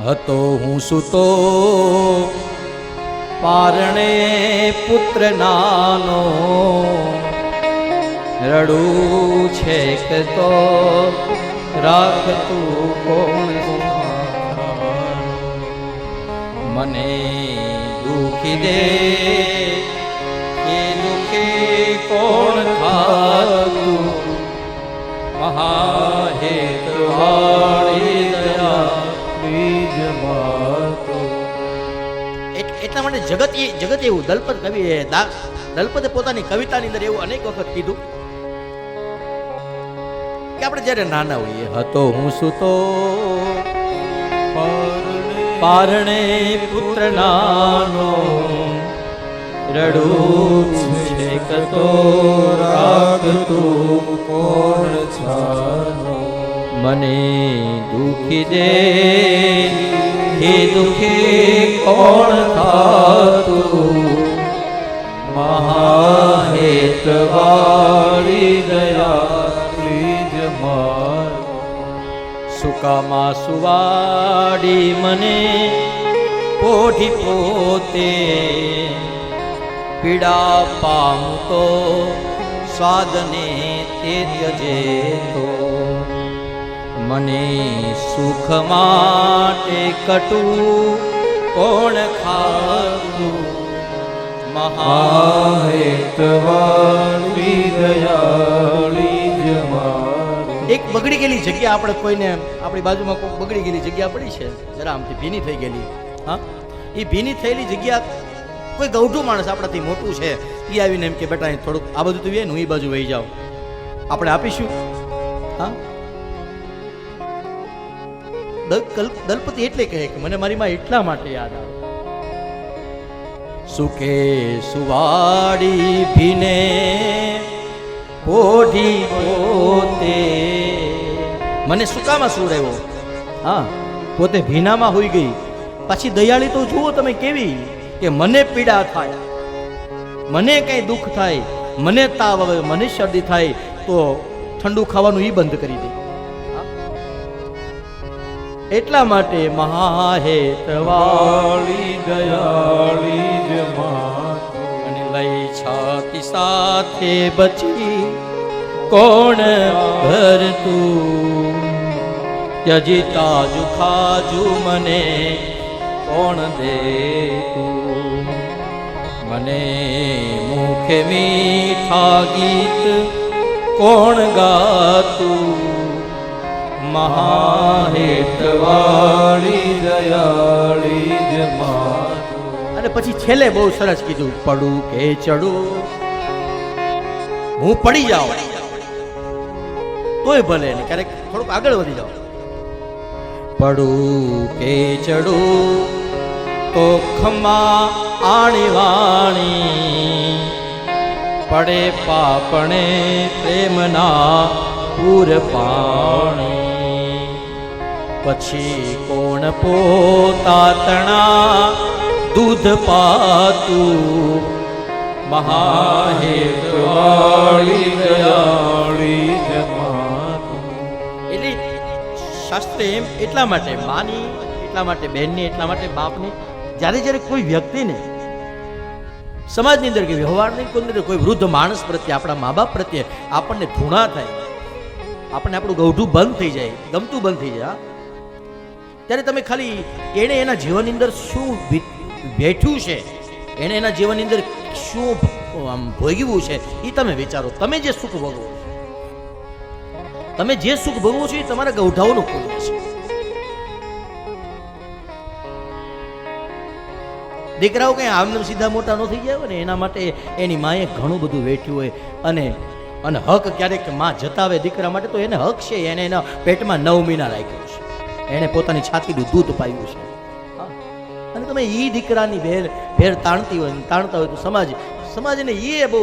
હતો હું સુતો. પારણે પુત્ર નાનો. રડું છે કે તો? રાખતું કોણ મને દુખી દે. એ દુખી કોણ ખાતું? મહાહેતવાળી એટલા જગત એ જગત એવું દલપત કવિ દલપતે પોતાની કવિતાની અંદર એવું અનેક વખત કીધું કે આપણે જ્યારે નાના હોઈએ, હતો હું સુતો, પારણે પુત્ર નાનો રડું છે કતો રાખતું કોણ છાનો મને દુખી દે. હે દુખી કોણ થાતું? મહાહેતવાળી દયા પ્લીજ માર સુકામાં સુવાડી મને પોઢી પોતે. પીડા પામતો સાધને તે ત્યજે તો મને સુખ માટે કટુ કોણ જમા એક બગડી ગયેલી જગ્યા આપણે કોઈને આપણી બાજુમાં કોઈ બગડી ગયેલી જગ્યા પડી છે? જરા આમથી ભીની થઈ ગયેલી. હા? એ ભીની થયેલી જગ્યા કોઈ ગૌઠું માણસ આપણાથી મોટું છે એ આવીને એમ કે બેટા અહીં થોડુંક આ બધું તું એ હું એ બાજુ વહી જાઉં. આપણે આપીશું? હા? દલપતિ એટલે કહે કે મને મારી માં એટલા માટે યાદ આવે. સુકે સુવાડી ભીને પોઢી પોતે. મને સુકામાં રહેવો હા પોતે ભીનામાં હોઈ ગઈ. પાછી દયાળી તો જુઓ તમે કેવી કે મને પીડા થાય. મને કંઈ દુઃખ થાય મને તાવ આવે મને શરદી થાય તો ઠંડુ ખાવાનું એ બંધ કરી દે? એટલા માટે મહાહેતવા વાળી દયાળી જ અને લઈ છાતી સાથે બચી કોણ ભરતું? ત્યજી તાજુ ખાજુ મને કોણ દે મને મુખે મીઠા ગીત કોણ ગાતું? મહાહેતવાળી દયાળી અને પછી છેલ્લે બહુ સરસ કીધું, પડું કે ચડું? હું પડી જાઉં. તોય ભલે ને, ક્યારેક થોડુંક આગળ વધી જાઓ પડું કે ચડું? તો ખમા આણી વાણી પડે પાપણે પ્રેમના પૂર પાણી. પછી કોણ પોતા તણા દૂધ પાતું મહાહે એટલે શાસ્ત્ર એમ એટલા માટે માની, એટલા માટે બહેનની, એટલા માટે બાપની, જ્યારે જ્યારે કોઈ વ્યક્તિને સમાજની અંદર કે વ્યવહારની કોઈ અંદર કોઈ વૃદ્ધ માણસ પ્રત્યે, આપણા મા બાપ પ્રત્યે આપણને ધૂણા થાય, આપણને આપણું ગૌઢું બંધ થઈ જાય, ગમતું બંધ થઈ જાય? ત્યારે તમે ખાલી એણે એના જીવનની અંદર શું બેઠ્યું બેઠું છે, એણે એના જીવનની અંદર શું આમ ભોગવ્યું છે એ તમે વિચારો. તમે જે સુખ ભોગવો તમે જે સુખ ભોગવો છો એ તમારા ગૌઢાઓનું પુણ્ય છે. દીકરાઓ કંઈ આમને સીધા મોટા ન થઈ ગયા હોય ને, એના માટે એની માએ ઘણું બધું વેઠ્યું હોય. અને અને હક ક્યારેકમાં જતાવે દીકરા માટે તો એને હક છે, એને એના પેટમાં નવ મહિના રાખ્યો છે. એણે પોતાની છાતીનું દૂધ પાયું છે. અને તમે એ દીકરાની ભેર ભેર તાણતી હોય તાણતા હોય તો સમાજ, સમાજને એ બહુ